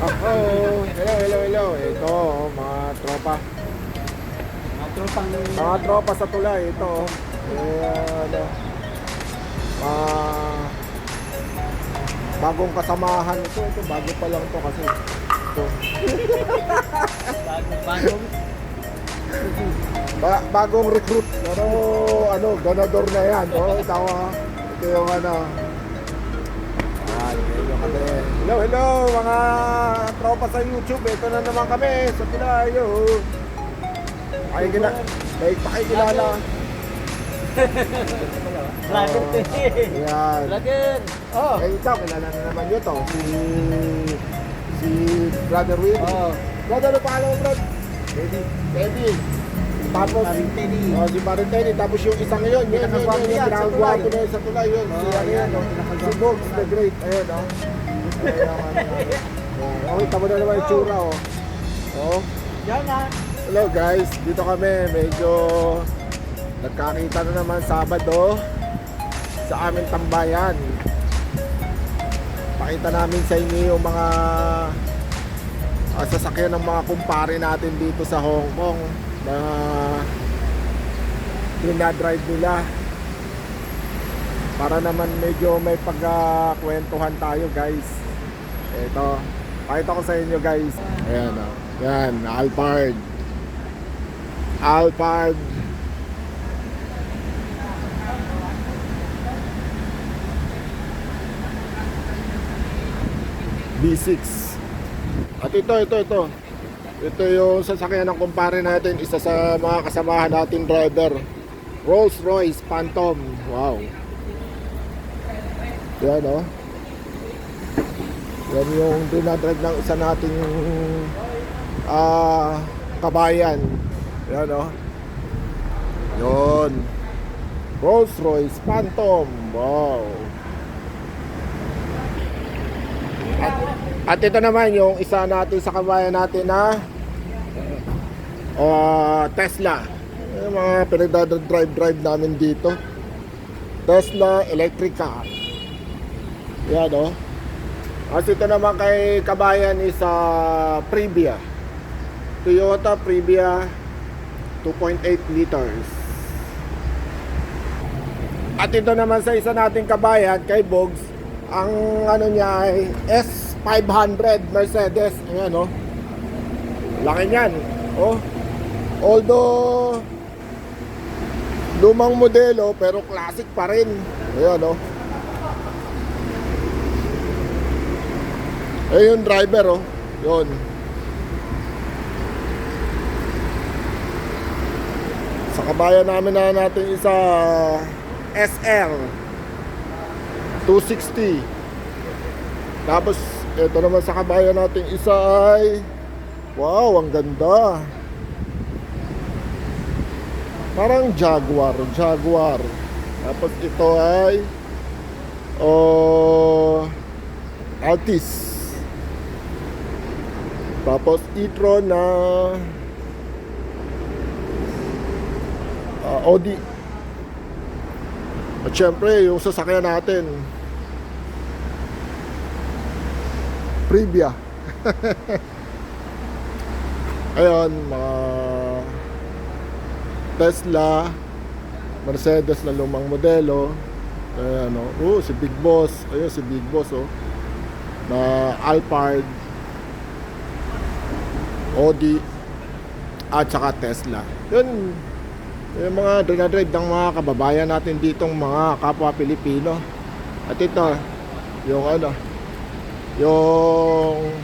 Oh, hello, hello, hello. Ito, oh, mga tropa. Mga tropang Mga tropa sa tulay, ito. oh. Eh, ano, ah, bagong kasamahan ito. Ito, bago pa lang to kasi. Ito. bagong Ba- bagong recruit. Pero, ano, ganador na yan. Oh, ito, ah. ito yung ano. Hello. Hello, mga tropa sa YouTube. Ito na naman kami sa tulay. Oh. Ay, gina, may pakikilala. Vlogger to eh. Yan. Vlogger. Oh. Eh, ikaw, kilala na naman yun to. Si... Si Brother Will. Oh. Brother, ano pangalan mo, Brad? Teddy. Teddy. Tapos, Teddy. Oh, si Maring Teddy. Tapos yung isang yun, yun, yun, yun, yun, yun yun. Oh, oh, oh. pinakagwapo. Si Bogs the Great. Ayun, oh. Ayun, ano, ano. Oh, tama na naman yung tsura, oh. Oh. Yan na. Hello guys, dito kami medyo nagkakita na naman Sabado sa aming tambayan. Pakita namin sa inyo yung mga ah, sasakyan ng mga kumpare natin dito sa Hong Kong na dinadrive nila para naman medyo may pagkakwentuhan tayo guys. Ito, pakita ko sa inyo guys. Ayan o. Yan, Alphard. Alphard. B6. At ito, ito, ito. Ito yung sasakyan ng kumpare natin, isa sa mga kasamahan natin driver. Rolls Royce Phantom. Wow. Yan oh. Yan yung dinadrive ng isa nating ah kabayan. Yan oh. Yun. Rolls Royce Phantom. Wow. At, at ito naman yung isa natin sa kabayan natin na ah, Tesla. Yung mga pinagdadrive-drive namin dito. Tesla electric car. Yan oh. As ito naman kay kabayan is uh, Previa. Toyota Previa 2.8 liters. At ito naman sa isa nating kabayan kay Bogs, ang ano niya ay S500 Mercedes. Ayan oh. Laki niyan. Oh. Although lumang modelo pero classic pa rin. Ayan oh. Eh yung driver oh. Yun. Sa kabayan namin na natin isa SL 260. Tapos ito naman sa kabayan natin isa ay Wow, ang ganda. Parang Jaguar, Jaguar. Tapos ito ay oh Altis. Tapos e-tron na ah, Audi. At syempre, yung sasakyan natin. Previa. Ayun, mga Tesla, Mercedes na lumang modelo. Ayan, oh. Oh, si Big Boss. Ayun, si Big Boss, oh. Na Alphard. Audi at saka Tesla. Yun, yung mga dinadrive ng mga kababayan natin ditong mga kapwa Pilipino. At ito, yung ano, yung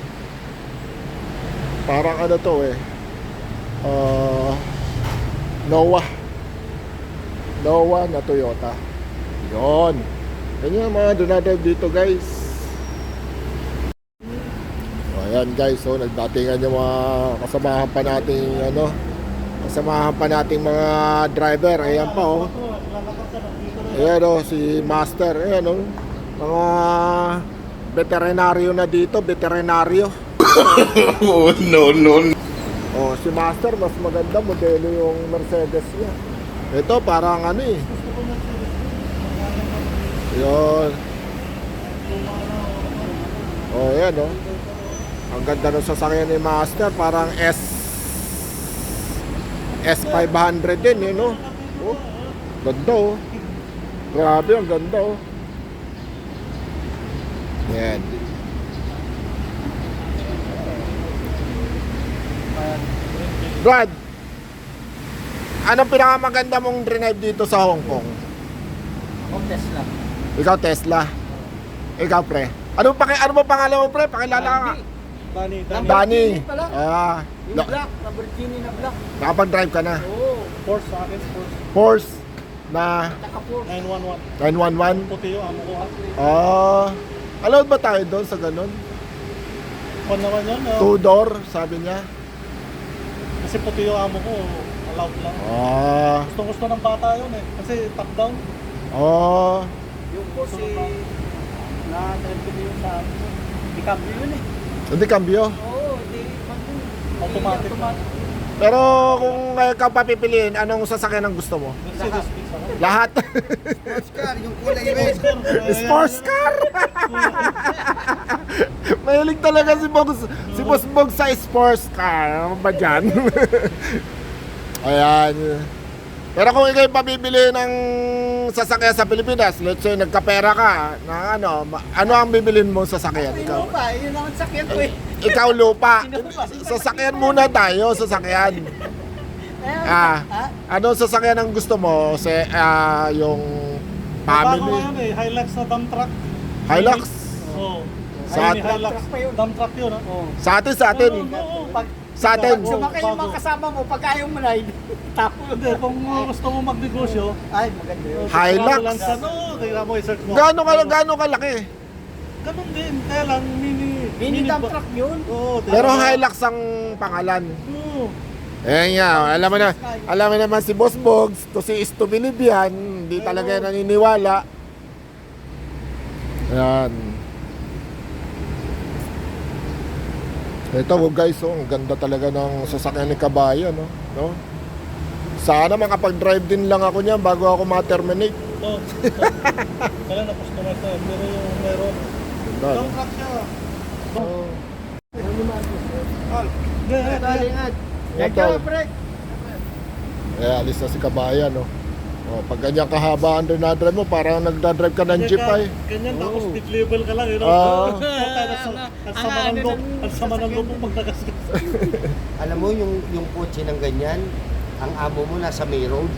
parang ano to eh, uh, Noah. Noah na Toyota. Yun. Yan yung mga dinadrive dito guys. O, Ayan guys, so nagdatingan yung mga kasamahan pa nating ano, kasamahan pa nating mga driver. Ayan pa oh. Ayan oh, si Master. Ayan oh. Mga veterinaryo na dito, veterinaryo. Oh, no, no, no. Oh, si Master mas maganda modelo yung Mercedes niya. Ito parang ano eh. Yun. Oh, yan oh. Ang ganda ng sasakyan ni Master, parang S S500 din, eh, no? Oh, ganda, oh. Grabe, ang ganda, oh. Yan. Brad, anong pinakamaganda mong drive dito sa Hong Kong? Ako Tesla. Ikaw Tesla. Ikaw pre. Ano pa ano ba pangalan mo pre? Pakilala ka. Bani. Dani. pala. Ah, Yung lo- black, Lamborghini na black. nakapag-drive ka na. Oo. Force sa akin, Force. Force na Naka-force. 911. 911. Puti yung amo ko. Ah, allowed ba tayo doon sa ganun? Kung naman yun, ah, Two door, sabi niya. kasi puti yung amo ko, allowed lang. Ah, Gusto gusto ng bata yun eh. Kasi top down. oh, Yung eh, na-drive ko yung sa amin. Di cambio yun eh. Hindi cambio. Oo, di mag- Automatic. Pero kung ikaw papipiliin, anong sasakyan ang gusto mo? Lahat. Oscar, yung kulay Sports car. eh, Sports car! Mahilig talaga si Bogs, si Boss Bog sa sports car. Ano ba dyan? Ayan. Pero kung ikaw yung pabibili ng sasakyan sa Pilipinas, let's say nagkapera ka, na ano, ma- ano ang bibilin mo sa sasakyan? Ikaw Ikaw, ba? Yun ang sakyan ko eh. ikaw lupa. Sasakyan muna tayo, sasakyan. Ah, ano sasakyan ang gusto mo? Se, ah, yung Bago family? ngayon eh, Hilux na dump truck. Hilux? Oo. Sa Ayun, atin- Hilux. Dump truck pa yun. Oo. Sa atin, sa atin. Oo, oo, oo. Pag, Sa atin. pag sumakay yung mga Bago. kasama mo, pag ayaw mo na, tapo. Hindi, kung gusto mo magnegosyo, Ay, maganda yun. Hilux? Lang sa, oo, kaya mo i-search mo. Gaano ka gaano kalaki? Ganun din, kaya lang, mini... Mini dump ba- truck yun. Oo, Pero? Hilux ang pangalan. Oo. Eh nga, alam mo na, alam mo naman si Boss Bogs, to si is to believe yan, hindi talaga yan naniniwala. Ayan. Ito oh, guys, oh, ang ganda talaga ng sasakyan ni Kabayan, no? no? Sana makapag-drive din lang ako niyan bago ako ma-terminate. Ito. Kaya na-customize na. Pero yung meron. Ganda? Dump truck siya. Oh. Yeah, Talingan. Yan Ito. ka, pre. Eh, alis na si Kabayan, no? Oh, pag ganyan kahaba ang dinadrive mo, parang nagdadrive ka ng jeep ay. Ganyan, tapos Oo. speed level ka lang, you know? Oo. Ang sama ng loob, ang sama ng loob mo pag nagasgas. Alam mo yung yung kotse ng ganyan, ang amo mo nasa may road.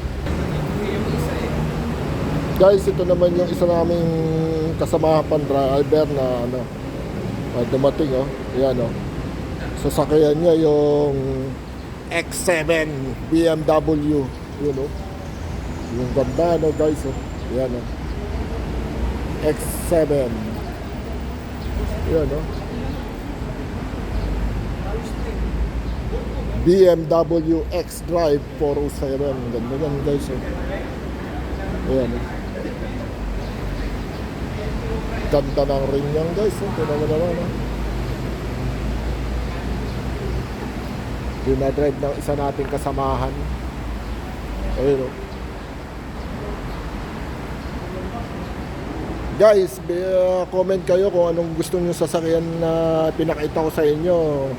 Guys, ito naman yung isa naming kasama driver na ano, ah, dumating oh. Yan oh. Sasakyan niya yung X7 BMW, yun oh. Yung ganda no guys oh. Yan oh. X7. Yan oh. BMW X Drive 407. Ganda yan guys oh. Ayan. oh. Ganda ng ring yan guys. Oh. Tignan mo naman. Oh. Dinadrive ng isa nating kasamahan. Ayun oh. Guys, be- uh, comment kayo kung anong gusto nyo sasakyan na pinakita ko sa inyo.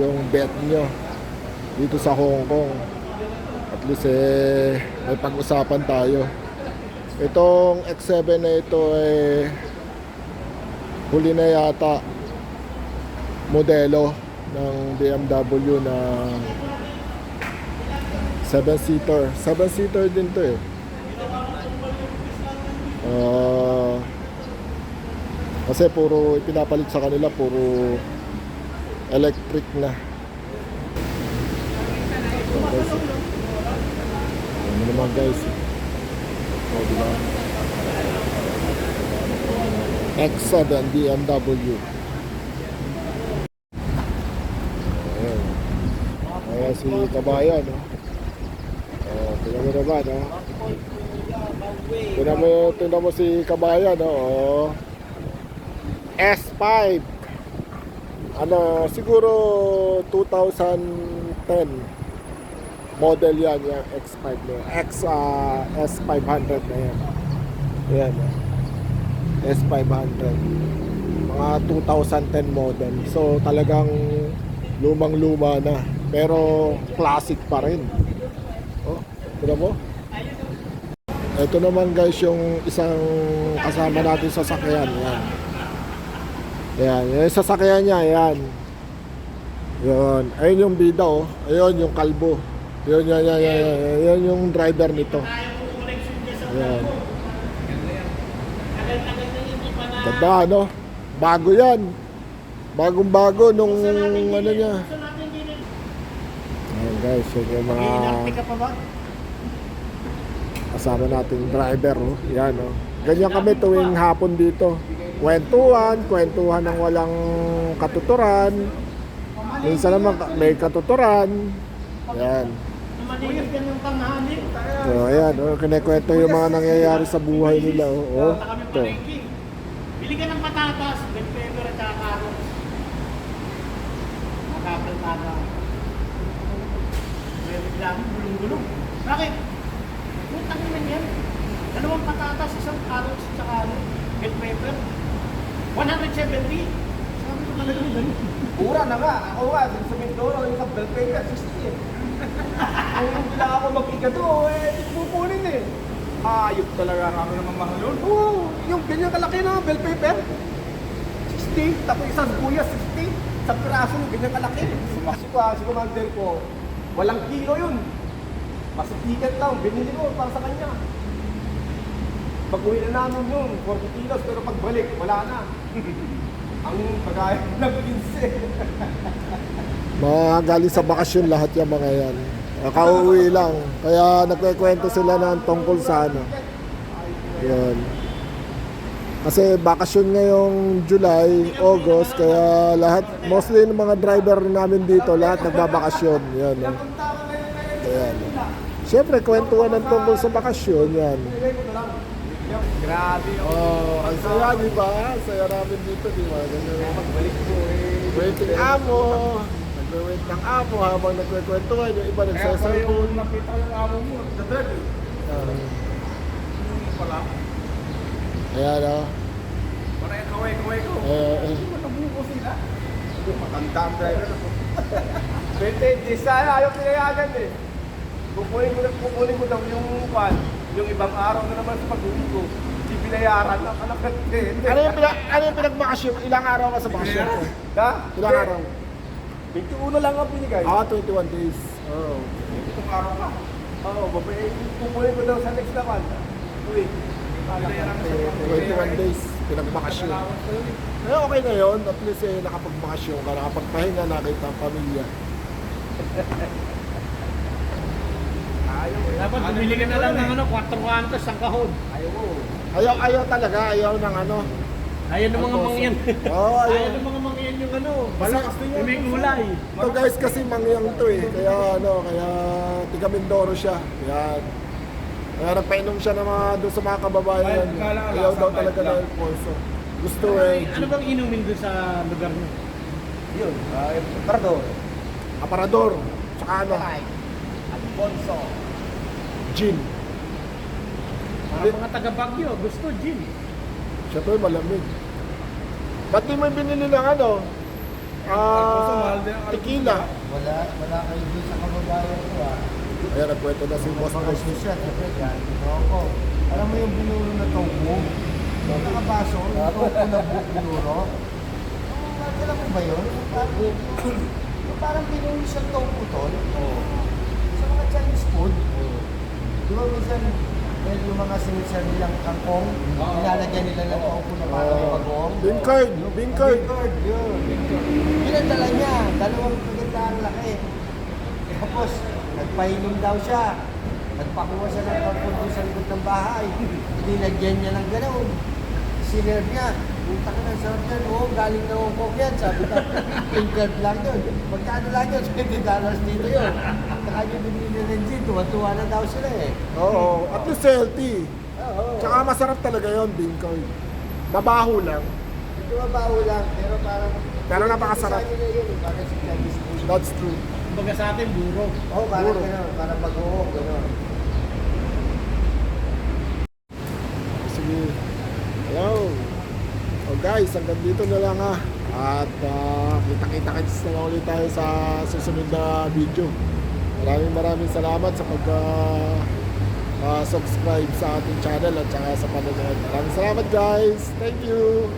Yung bet nyo dito sa Hong Kong. At least eh, may pag-usapan tayo. Itong X7 na ito eh huli na yata modelo ng BMW na 7-seater. 7-seater din to eh. Ah, kasi puro ipinapalit sa kanila puro electric na. Guys. Ano naman guys. O, diba? X7 BMW. Ayan si Kabayan. No? Oh, tingnan mo naman. No? Tingnan mo, tingnan mo si Kabayan. No? Oh. S5. Ano, siguro 2010 model yan, yung X5 na yan. X, ah, S500 na yan. Yan. ah. S500. Mga 2010 model. So talagang lumang-luma na. Pero classic pa rin. Oh, tignan mo. Ito naman guys yung isang kasama natin sa sakyan. Yan. Yan. Yung sasakyan niya. Yan. Yun. Ayun yung bida oh. Ayun yung kalbo. Yun, yan, yan, yan, yan. Yan yung driver nito. Yan. Ganda ano? Bago yan. Bagong bago nung ano niya. Ayan guys, yun yung mga kasama nating driver. Oh. Yan oh. Ganyan kami tuwing hapon dito. Kwentuhan, kwentuhan ng walang katuturan. Minsan naman may katuturan. Yan. Malinis yan yung tanghali. So, ayan, oh, kinikwento yung mga nangyayari sa buhay nila. Oh, oh. Punta kami Ito. Bili ka ng patatas, bell pepper at saka carrots. Nakakaltada. May reklamo, gulong-gulong. Bakit? Putang naman yan. Dalawang patatas, isang carrots at saka ano, bell pepper. 170. Sabi ko talaga mo ganun. Mura na nga. Ako nga, sa Mindoro, yung sa paper, 60 eh. Kung hindi lang ako mag-ikato, eh, pupunin eh. Ayop talaga ano naman mahal yun. Oo, yung ganyan kalaki na bell paper. 60, tapos isang buya, 60. Sa piraso yung ganyan kalaki. Kasi ko, si commander ko, walang kilo yun. Mas ticket lang, binili ko para sa kanya. Pag-uwi na namin yun, 40 kilos, pero pagbalik, wala na. ang pagkain ng 15. Mga galing sa bakasyon lahat yung mga yan. Ah, Kauwi lang. Kaya nagkikwento sila ng tungkol sa ano. Yun. Kasi bakasyon ngayong July, August, kaya lahat, mostly ng mga driver namin dito, lahat nagbabakasyon. Yan. no. Ayan. Siyempre, kwentuhan ng tungkol sa bakasyon, yan. Grabe oh. Oh, ang saya, di ba? Ang saya namin dito, di ba? Ganyan. Pagbalik ko eh. Waiting amo. Nagwe-wait ng amo habang nagkwekwentuhan. Yung iba Kaya nagsasalpon. yung nakita yung amo mo, the third. Yung pala. Ayan o. Parang yung kaway-kaway ko. Eh, eh. Matabuko sila. Matanda ang driver ako. 20, di sana ayaw pinayagan eh. Kukunin ko, na- kukunin ko daw yung kwan, yung ibang araw na naman sa pag-uwi ko. Di binayaran ng anak ng Ano yung, pinag, ano yung pinagmakasyon? Ilang araw ka sa bakasyon ko? Ha? Ilang araw? 21 lang ang binigay. Ah, 21 days. Oh. Itong araw ka. Oo, babay. Kukunin ko daw sa next na kwan. Uwi. Binayaran ko sa 21 days pinagmakasyon. Eh, okay na yun. At least eh, nakapagmakasyon ka. Nakapagpahinga na kita ang pamilya. Ayaw eh. Dapat bumili ka na lang ng ano, 4 kwantos, ang kahon. Ayaw mo. Ayaw, ayaw talaga. Ayaw ng ano. Ayaw ng mga mangyan. Oo, oh, ayaw. Ayaw ng mga mangyan yung ano. Malakas din yun. May gulay. Ito guys kasi mangyang to eh. Kaya ano, kaya tiga Mindoro siya. Yan. Kaya nagpainom siya ng mga doon sa mga kababayan. Ayaw daw talaga ng. Alfonso. Gusto Ano, eh. ano bang inumin doon sa lugar niyo? Yun. Uh, Pardon. Aparador. Tsaka ano, Alfonso. Gin. Para mga taga Baguio, gusto gin. Siyempre malamig. Ba't di mo binili ng ano? Ah, tequila. Wala, wala kayo dun sa kababayan ko ah. Ayan, nagkwento na si Boss Mga Chris. siya, siyempre, yan. Ako. Alam mo yung binulo na tofu? Yung nakabaso, yung tofu na binuro? Alam mo ba yun? Parang, parang binulo siya tofu tol. Sa mga Chinese food. Di ba minsan, eh, yung mga sinisar nilang kangkong, nilalagyan nila ng tofu na parang Oh. bagong. Bean curd, bean curd. Bingkard, yun. Pinadala niya, dalawang kagandang laki. Tapos, nagpainom daw siya. Nagpakuha siya ng pagpun doon sa likod ng bahay. Dinagyan niya ng gano'n. Sinerve niya. Punta ka ng sarap yan. Oo, galing na Hong Kong yan. Sabi ka, Bingkard lang yun. Magkano lang yun? 20 dollars dito yun. Yung binili ng gin, tuwa-tuwa na daw sila eh. Oo, at least healthy. Oo. Tsaka masarap talaga yon curd. Mabaho lang. Medyo mabaho lang, pero parang... Pero napakasarap. Sa nila yun, parang si Chinese food. That's true. Kumbaga sa atin, buro. Oo, oh, parang Puro. gano'n, parang bagoong, gano'n. Sige. Hello. O guys, hanggang dito na lang ha. At ah, kita-kita kits na lang ulit tayo sa susunod na video. Maraming maraming salamat sa pag ah, ah, subscribe sa ating channel at saka sa panonood. Maraming salamat guys. Thank you.